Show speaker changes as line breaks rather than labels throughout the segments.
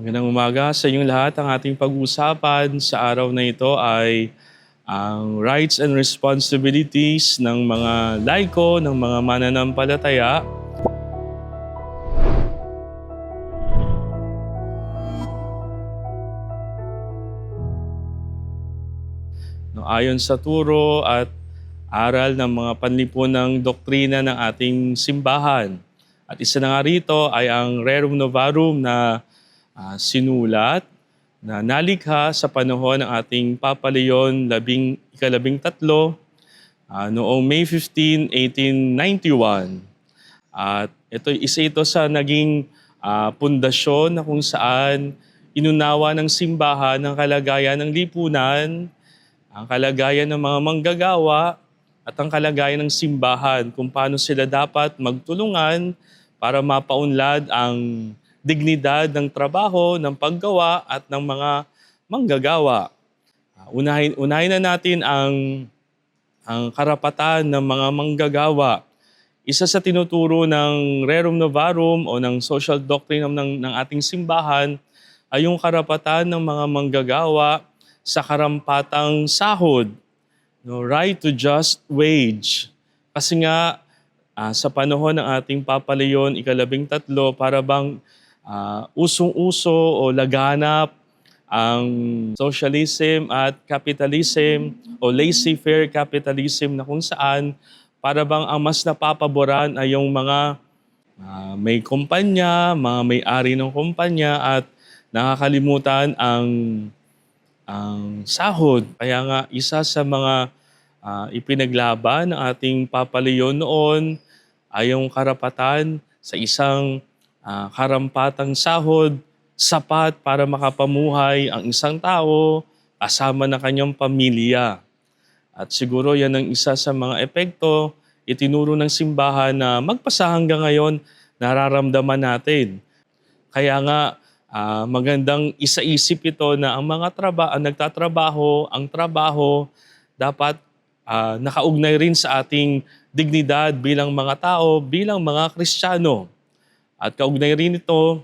Magandang umaga sa inyong lahat. Ang ating pag-uusapan sa araw na ito ay ang rights and responsibilities ng mga laiko, ng mga mananampalataya. No, ayon sa turo at aral ng mga panlipunang doktrina ng ating simbahan. At isa na nga rito ay ang Rerum Novarum na ah, sinulat na nalikha sa panahon ng ating Papa Leon labing, ikalabing tatlo ah, noong May 15, 1891. At ito, isa ito sa naging ah, pundasyon na kung saan inunawa ng simbahan ng kalagayan ng lipunan, ang kalagayan ng mga manggagawa, at ang kalagayan ng simbahan kung paano sila dapat magtulungan para mapaunlad ang dignidad ng trabaho, ng paggawa at ng mga manggagawa. Ah, Unahin, unahin na natin ang, ang karapatan ng mga manggagawa. Isa sa tinuturo ng Rerum Novarum o ng social doctrine ng, ng ating simbahan ay yung karapatan ng mga manggagawa sa karampatang sahod no, right to just wage. Kasi nga, ah, sa panahon ng ating Papa Leon, ikalabing tatlo, para bang ah, usong-uso o laganap ang socialism at capitalism o laissez-faire capitalism na kung saan para bang ang mas napapaboran ay yung mga ah, may kumpanya, mga may-ari ng kumpanya at nakakalimutan ang ang sahod. Kaya nga isa sa mga ah, ipinaglaban ng ating Papa Leon noon ay yung karapatan sa isang ah, karampatang sahod sapat para makapamuhay ang isang tao kasama na kanyang pamilya. At siguro yan ang isa sa mga epekto itinuro ng simbahan na magpasa hanggang ngayon nararamdaman natin. Kaya nga ah, magandang isaisip ito na ang mga traba ang nagtatrabaho, ang trabaho dapat ah, nakaugnay rin sa ating dignidad bilang mga tao, bilang mga Kristiyano. At kaugnay rin ito,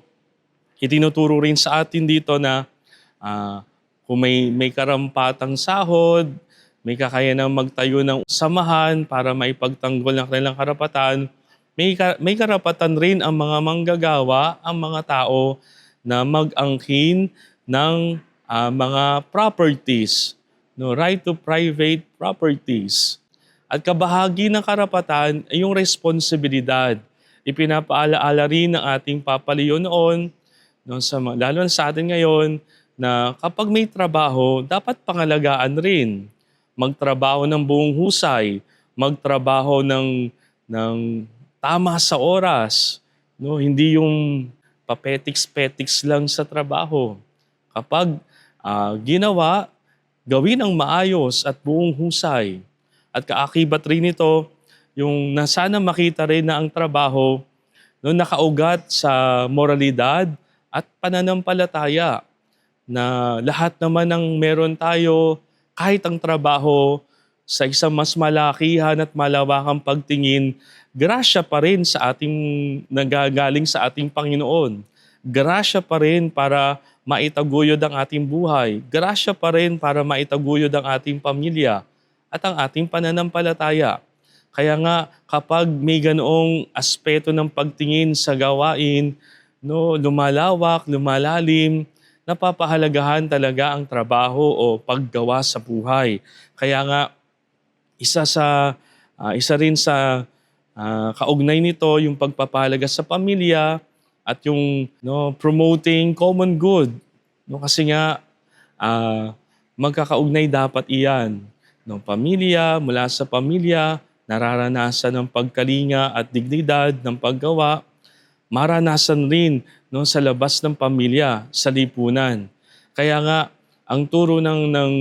itinuturo rin sa atin dito na ah, kung may, may karampatang sahod, may kakayanang magtayo ng samahan para maipagtanggol ng kanilang karapatan, may, ka- may karapatan rin ang mga manggagawa, ang mga tao na mag-angkin ng ah, mga properties, no right to private properties. At kabahagi ng karapatan ay yung responsibilidad. Ipinapaalaala rin ng ating Papa Leo noon, no, sa, lalo na sa atin ngayon, na kapag may trabaho, dapat pangalagaan rin. Magtrabaho ng buong husay, magtrabaho ng, ng tama sa oras. No? Hindi yung papetiks-petiks lang sa trabaho. Kapag ah, ginawa, gawin ang maayos at buong husay. At kaakibat rin ito, yung na sana makita rin na ang trabaho no, nakaugat sa moralidad at pananampalataya na lahat naman ng meron tayo, kahit ang trabaho sa isang mas malakihan at malawakang pagtingin, grasya pa rin sa ating nagagaling sa ating Panginoon. Grasya pa rin para maitaguyod ang ating buhay. Grasya pa rin para maitaguyod ang ating pamilya at ang ating pananampalataya. Kaya nga kapag may ganoong aspeto ng pagtingin sa gawain, no, lumalawak, lumalalim, napapahalagahan talaga ang trabaho o paggawa sa buhay. Kaya nga isa sa ah, isa rin sa ah, kaugnay nito yung pagpapahalaga sa pamilya at yung no, promoting common good. No, kasi nga ah, magkakaugnay dapat iyan ng pamilya, mula sa pamilya, nararanasan ng pagkalinga at dignidad ng paggawa, maranasan rin no, sa labas ng pamilya, sa lipunan. Kaya nga, ang turo ng, ng,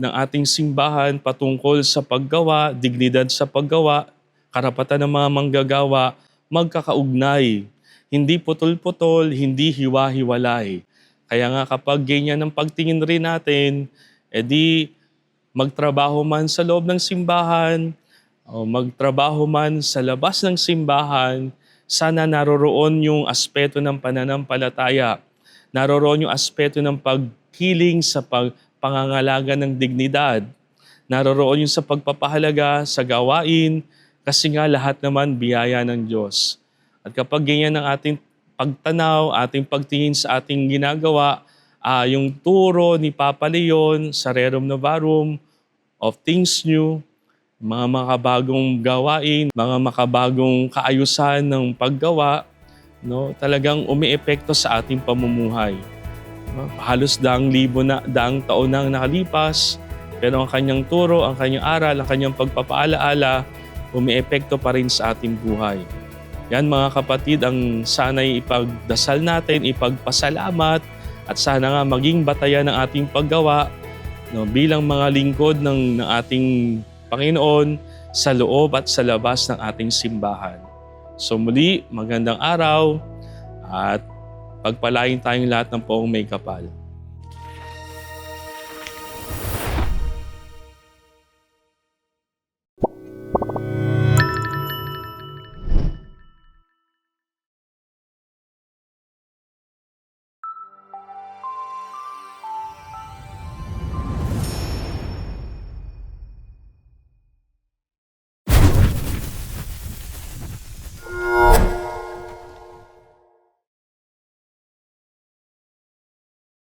ng ating simbahan patungkol sa paggawa, dignidad sa paggawa, karapatan ng mga manggagawa, magkakaugnay. Hindi putol-putol, hindi hiwa-hiwalay. Kaya nga kapag ganyan ang pagtingin rin natin, edi magtrabaho man sa loob ng simbahan, o magtrabaho man sa labas ng simbahan, sana naroroon yung aspeto ng pananampalataya Naroroon yung aspeto ng pagkiling sa pag, pangangalaga ng dignidad. Naroroon yung sa pagpapahalaga sa gawain kasi nga lahat naman biyaya ng Diyos. At kapag ganyan ang ating pagtanaw, ating pagtingin sa ating ginagawa, ah, yung turo ni Papa Leon sa Rerum Novarum of Things New, mga makabagong gawain, mga makabagong kaayusan ng paggawa, no, talagang umiepekto sa ating pamumuhay. No? Halos daang libo na, daang taon nang nakalipas, pero ang kanyang turo, ang kanyang aral, ang kanyang pagpapaalaala, umiepekto pa rin sa ating buhay. Yan mga kapatid, ang sana'y ipagdasal natin, ipagpasalamat, at sana nga maging batayan ng ating paggawa no, bilang mga lingkod ng, ng ating Panginoon sa loob at sa labas ng ating simbahan. So muli, magandang araw at pagpalain tayong lahat ng poong may kapal.